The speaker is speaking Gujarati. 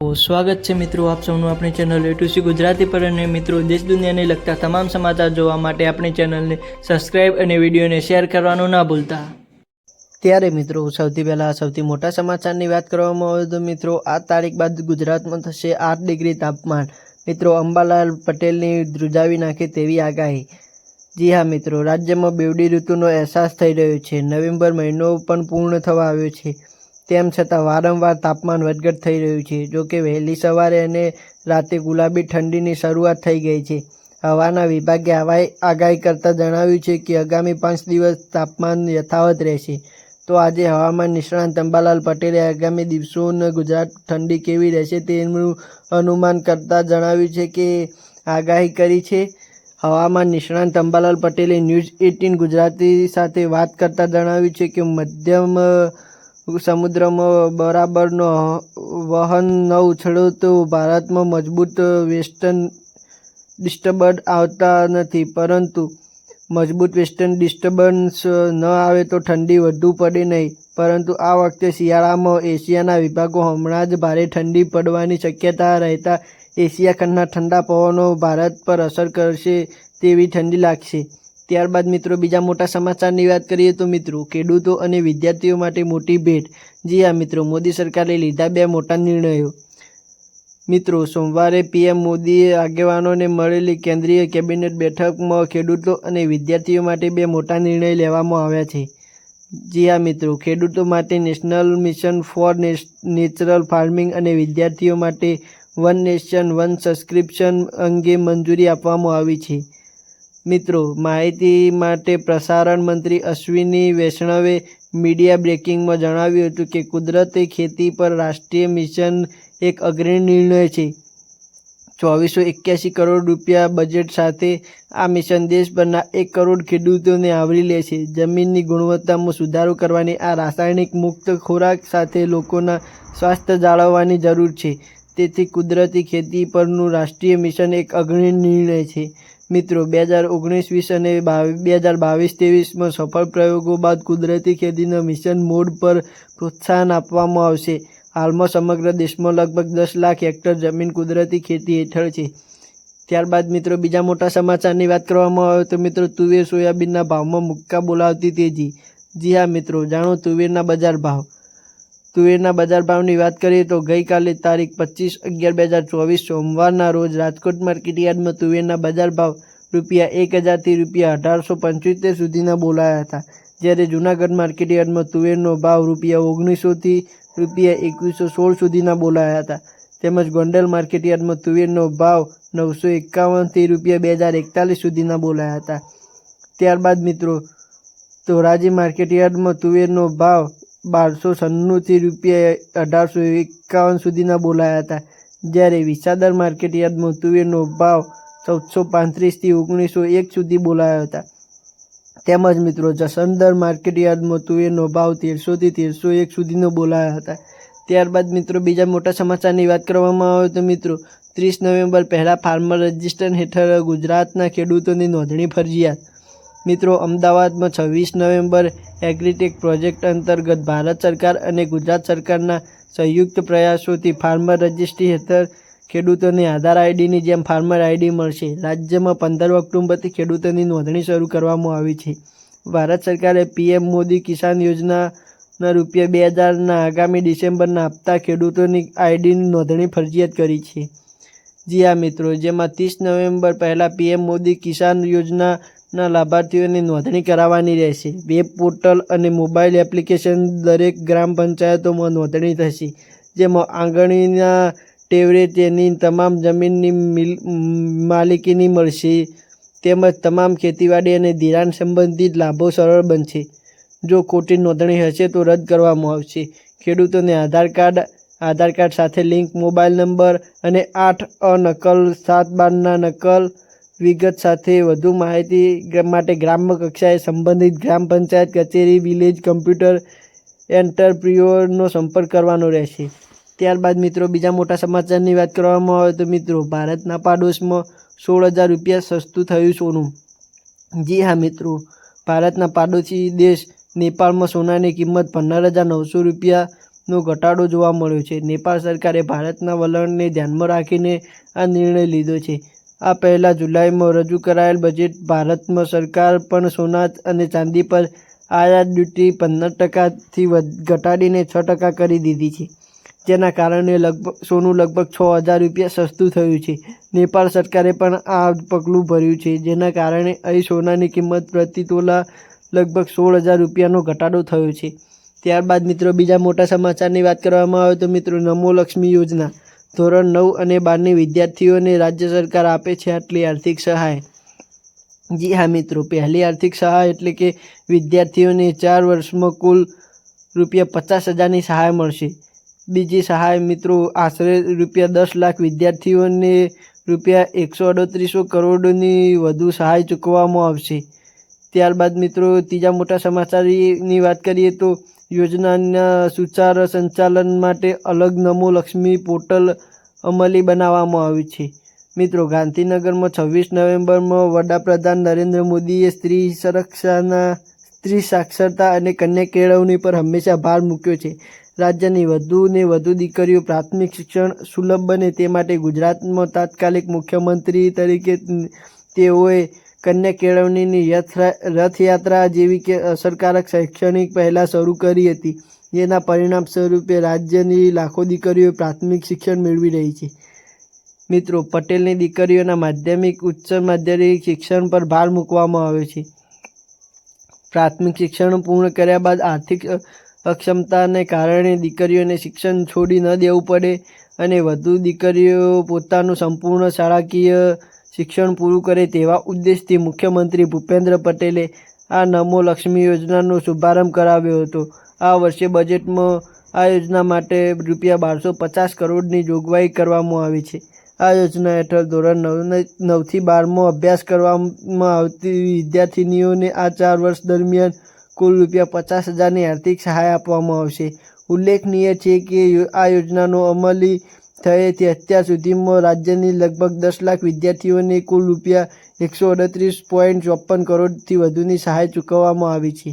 સ્વાગત છે મિત્રો આપ સૌનું આપણી ચેનલ એટુસી ગુજરાતી પર અને મિત્રો દેશ દુનિયાને લગતા તમામ સમાચાર જોવા માટે આપણી ચેનલને સબસ્ક્રાઇબ અને વિડીયોને શેર કરવાનું ના ભૂલતા. ત્યારે મિત્રો સૌથી પહેલાં, સૌથી મોટા સમાચારની વાત કરવામાં આવે તો મિત્રો આ તારીખ બાદ ગુજરાતમાં થશે આઠ ડિગ્રી તાપમાન. મિત્રો અંબાલાલ પટેલની ધ્રુજાવી નાખે તેવી આગાહી. જી હા મિત્રો, રાજ્યમાં બેવડી ઋતુનો અહેસાસ થઈ રહ્યો છે. નવેમ્બર મહિનો પણ પૂર્ણ થવા આવ્યો છે. તેમ છતાં વારંવાર તાપમાન વધઘટ થઈ રહ્યું છે. જોકે વહેલી સવારે અને રાતે ગુલાબી ઠંડીની શરૂઆત થઈ ગઈ છે. હવાના વિભાગે આગાહી કરતાં જણાવ્યું છે કે આગામી પાંચ દિવસ તાપમાન યથાવત રહેશે. તો આજે હવામાન નિષ્ણાંત અંબાલાલ પટેલે આગામી દિવસોને ગુજરાત ઠંડી કેવી રહેશે તેનું અનુમાન કરતાં જણાવ્યું છે કે આગાહી કરી છે. હવામાન નિષ્ણાંત અંબાલાલ પટેલે ન્યૂઝ એટીન ગુજરાતી સાથે વાત કરતાં જણાવ્યું છે કે મધ્યમ સમુદ્રમાં બરાબરનો વહન ન ઉછળો તો ભારતમાં મજબૂત વેસ્ટર્ન ડિસ્ટર્બન્સ આવતા નથી. પરંતુ મજબૂત વેસ્ટર્ન ડિસ્ટર્બન્સ ન આવે તો ઠંડી વધુ પડે નહીં. પરંતુ આ વખતે શિયાળામાં એશિયાના વિભાગો હમણાં જ ભારે ઠંડી પડવાની શક્યતા રહેતા એશિયા ખંડના ઠંડા પવનો ભારત પર અસર કરશે તેવી ઠંડી લાગશે. ત્યારબાદ મિત્રો બીજા મોટા સમાચારની વાત કરીએ તો મિત્રો ખેડૂતો અને વિદ્યાર્થીઓ માટે મોટી ભેટ. જી હા મિત્રો, મોદી સરકારે લીધા બે મોટા નિર્ણયો. મિત્રો, સોમવારે પીએમ મોદીએ આગેવાનોને મળેલી કેન્દ્રીય કેબિનેટ બેઠકમાં ખેડૂતો અને વિદ્યાર્થીઓ માટે બે મોટા નિર્ણય લેવામાં આવ્યા છે. જી હા મિત્રો, ખેડૂતો માટે national mission for natural farming અને વિદ્યાર્થીઓ માટે વન નેશન વન સબસ્ક્રિપ્શન અંગે મંજૂરી આપવામાં આવી છે. મિત્રો, માહિતી માટે પ્રસારણ મંત્રી અશ્વિની વૈષ્ણવે મીડિયા બ્રેકિંગમાં જણાવ્યું હતું કે, કુદરતી ખેતી પર રાષ્ટ્રીય મિશન એક અગ્રણી નિર્ણય છે. ચોવીસો એક્યાસી કરોડ રૂપિયા બજેટ સાથે આ મિશન દેશભરના એક કરોડ ખેડૂતોને આવરી લે છે. જમીનની ગુણવત્તામાં સુધારો કરવાની આ રાસાયણિક મુક્ત ખોરાક સાથે લોકોના સ્વાસ્થ્ય જાળવવાની જરૂર છે. તેથી કુદરતી ખેતી પરનું રાષ્ટ્રીય મિશન એક અગ્રણી નિર્ણય છે. મિત્રો, બે હજાર ઓગણીસ વીસ અને બે હજાર બાવીસ ત્રેવીસમાં સફળ પ્રયોગો બાદ કુદરતી ખેતીના મિશન મોડ પર પ્રોત્સાહન આપવામાં આવશે. હાલમાં સમગ્ર દેશમાં લગભગ દસ લાખ હેક્ટર જમીન કુદરતી ખેતી હેઠળ છે. ત્યારબાદ મિત્રો, બીજા મોટા સમાચારની વાત કરવામાં આવે તો મિત્રો, તુવેર સોયાબીનના ભાવમાં મુક્કા બોલાવતી તેજી. જી હા મિત્રો, જાણો તુવેરના બજાર ભાવ? તુવેરના બજાર ભાવની વાત કરીએ તો ગઈકાલે તારીખ પચીસ અગિયાર બે હજાર ચોવીસ સોમવારના રોજ રાજકોટ માર્કેટ યાર્ડમાં તુવેરના બજાર ભાવ રૂપિયા એક હજારથી રૂપિયા અઢારસો પંચોતેર સુધીના બોલાયા હતા. જ્યારે જૂનાગઢ માર્કેટ યાર્ડમાં તુવેરનો ભાવ રૂપિયા ઓગણીસોથી રૂપિયા એકવીસો સોળ સુધીના બોલાયા હતા. તેમજ ગોંડલ માર્કેટ યાર્ડમાં તુવેરનો ભાવ નવસો એકાવનથી રૂપિયા બે હજાર એકતાલીસ સુધીના બોલાયા હતા. ત્યારબાદ મિત્રો ધોરાજી માર્કેટ યાર્ડમાં તુવેરનો ભાવ બારસો સન્નુંથી રૂપિયા અઢારસો એકાવન સુધીના બોલાયા હતા. જ્યારે વિસાદર માર્કેટ યાર્ડમાં તુવેરનો ભાવ ચૌદસો પાંત્રીસથી ઓગણીસો એક સુધી બોલાયા હતા. તેમજ મિત્રો, જસંદર માર્કેટ યાર્ડમાં તુવેરનો ભાવ તેરસોથી તેરસો એક સુધીનો બોલાયા હતા. ત્યારબાદ મિત્રો, બીજા મોટા સમાચારની વાત કરવામાં આવે તો મિત્રો, ત્રીસ નવેમ્બર પહેલાં ફાર્મર રજિસ્ટર હેઠળ ગુજરાતના ખેડૂતોની નોંધણી ફરજિયાત મિત્રો, અમદાવાદમાં છવ્વીસ નવેમ્બર એગ્રીટેક પ્રોજેક્ટ અંતર્ગત ભારત સરકાર અને ગુજરાત સરકારના સંયુક્ત પ્રયાસોથી ફાર્મર રજિસ્ટ્રી હેઠળ ખેડૂતોને આધાર આઈડીની જેમ ફાર્મર આઈડી મળશે. રાજ્યમાં પંદર ઓક્ટોબરથી ખેડૂતોની નોંધણી શરૂ કરવામાં આવી છે. ભારત સરકારે પીએમ મોદી કિસાન યોજનાના રૂપિયા બે હજારના આગામી ડિસેમ્બરના હપ્તા ખેડૂતોની આઈડીની નોંધણી ફરજિયાત કરી છે. જી હા મિત્રો, જેમાં ત્રીસ નવેમ્બર પહેલાં પીએમ મોદી કિસાન યોજના ના લાભાર્થીઓની નોંધણી કરાવવાની રહેશે. વેબ પોર્ટલ અને મોબાઈલ એપ્લિકેશન દરેક ગ્રામ પંચાયતોમાં નોંધણી થશે, જેમાં આંગણીના ટેવરે તેની તમામ જમીનની મિલ, માલિકીની મળશે, તેમજ તમામ ખેતીવાડી અને ધિરાણ સંબંધિત લાભો સરળ બનશે. જો ખોટી નોંધણી હશે તો રદ કરવામાં આવશે. ખેડૂતોને આધાર કાર્ડ આધાર કાર્ડ સાથે લિંક, મોબાઈલ નંબર અને આઠ અ નકલ સાત બારના નકલ વિગત સાથે વધુ માહિતી માટે ગ્રામ્ય કક્ષાએ સંબંધિત ગ્રામ પંચાયત, કચેરી, વિલેજ, કમ્પ્યુટર એન્ટરપ્રિયોરનો સંપર્ક કરવાનો રહેશે. ત્યારબાદ મિત્રો, બીજા મોટા સમાચારની વાત કરવામાં આવે તો મિત્રો, ભારતના પાડોશમાં સોળ હજાર રૂપિયા સસ્તું થયું સોનું. જી હા મિત્રો, ભારતના પાડોશી દેશ નેપાળમાં સોનાની કિંમત પંદર હજાર નવસો રૂપિયા નો ઘટાડો જોવા મળ્યો છે. નેપાળ સરકારે ભારતના વલણને ધ્યાનમાં રાખીને આ નિર્ણય લીધો છે. આ પહેલાં જુલાઈમાં રજૂ કરાયેલ બજેટ ભારતમાં સરકાર પણ સોના અને ચાંદી પર આયાત ડ્યુટી પંદર ટકાથી ઘટાડીને છ ટકા કરી દીધી છે. જેના કારણે લગભગ, સોનું લગભગ છ હજાર રૂપિયા સસ્તું થયું છે. નેપાળ સરકારે પણ આ પગલું ભર્યું છે, જેના કારણે અહીં સોનાની કિંમત પ્રતિ તોલા લગભગ સોળ હજાર રૂપિયાનો ઘટાડો થયો છે. ત્યારબાદ મિત્રો, બીજા મોટા સમાચારની વાત કરવામાં આવે તો મિત્રો, નમો લક્ષ્મી યોજના. ધોરણ નવ અને બારની વિદ્યાર્થીઓને રાજ્ય સરકાર આપે છે આટલી આર્થિક સહાય. જી હા મિત્રો, પહેલી આર્થિક સહાય એટલે કે વિદ્યાર્થીઓને ચાર વર્ષમાં કુલ રૂપિયા પચાસ હજારની સહાય મળશે. બીજી સહાય મિત્રો, આશરે રૂપિયા દસ લાખ વિદ્યાર્થીઓને રૂપિયા એકસો અડત્રીસો કરોડની વધુ સહાય ચૂકવવામાં આવશે. ત્યારબાદ મિત્રો, ત્રીજા મોટા સમાચારની વાત કરીએ તો યોજનાના સુચાર સંચાલન માટે અલગ નમો લક્ષ્મી પોર્ટલ અમલી બનાવવામાં આવ્યું છે. મિત્રો, ગાંધીનગરમાં છવ્વીસ નવેમ્બરમાં વડાપ્રધાન નરેન્દ્ર મોદીએ સ્ત્રી સુરક્ષાના, સ્ત્રી સાક્ષરતા અને કન્યા કેળવણી પર હંમેશા ભાર મૂક્યો છે. રાજ્યની વધુ ને વધુ દીકરીઓ પ્રાથમિક શિક્ષણ સુલભ બને તે માટે ગુજરાતમાં તાત્કાલિક મુખ્યમંત્રી તરીકે તેઓએ કન્યા કેળવણીની રથયાત્રા જેવી કે અસરકારક શૈક્ષણિક પહેલાં શરૂ કરી હતી. જેના પરિણામ સ્વરૂપે રાજ્યની લાખો દીકરીઓ પ્રાથમિક શિક્ષણ મેળવી રહી છે. મિત્રો, પટેલની દીકરીઓના માધ્યમિક, ઉચ્ચ માધ્યમિક શિક્ષણ પર ભાર મૂકવામાં આવ્યો છે. પ્રાથમિક શિક્ષણ પૂર્ણ કર્યા બાદ આર્થિક અક્ષમતાને કારણે દીકરીઓને શિક્ષણ છોડી ન દેવું પડે અને વધુ દીકરીઓ પોતાનું સંપૂર્ણ શાળાકીય શિક્ષણ પૂરું કરે તેવા ઉદ્દેશથી મુખ્યમંત્રી ભૂપેન્દ્ર પટેલે આ નમો લક્ષ્મી યોજનાનો શુભારંભ કરાવ્યો હતો. આ વર્ષે બજેટમાં આ યોજના માટે રૂપિયા બારસો પચાસ કરોડની જોગવાઈ કરવામાં આવી છે. આ યોજના હેઠળ ધોરણ નવ નવથી બારમાં અભ્યાસ કરવામાં આવતી વિદ્યાર્થિનીઓને આ ચાર વર્ષ દરમિયાન કુલ રૂપિયા પચાસ હજારની આર્થિક સહાય આપવામાં આવશે. ઉલ્લેખનીય છે કે આ યોજનાનો અમલી થયેથી અત્યાર સુધીમાં રાજ્યની લગભગ દસ લાખ વિદ્યાર્થીઓને કુલ રૂપિયા એકસો અડત્રીસ પોઈન્ટ ચોપન કરોડથી વધુની સહાય ચૂકવવામાં આવી છે.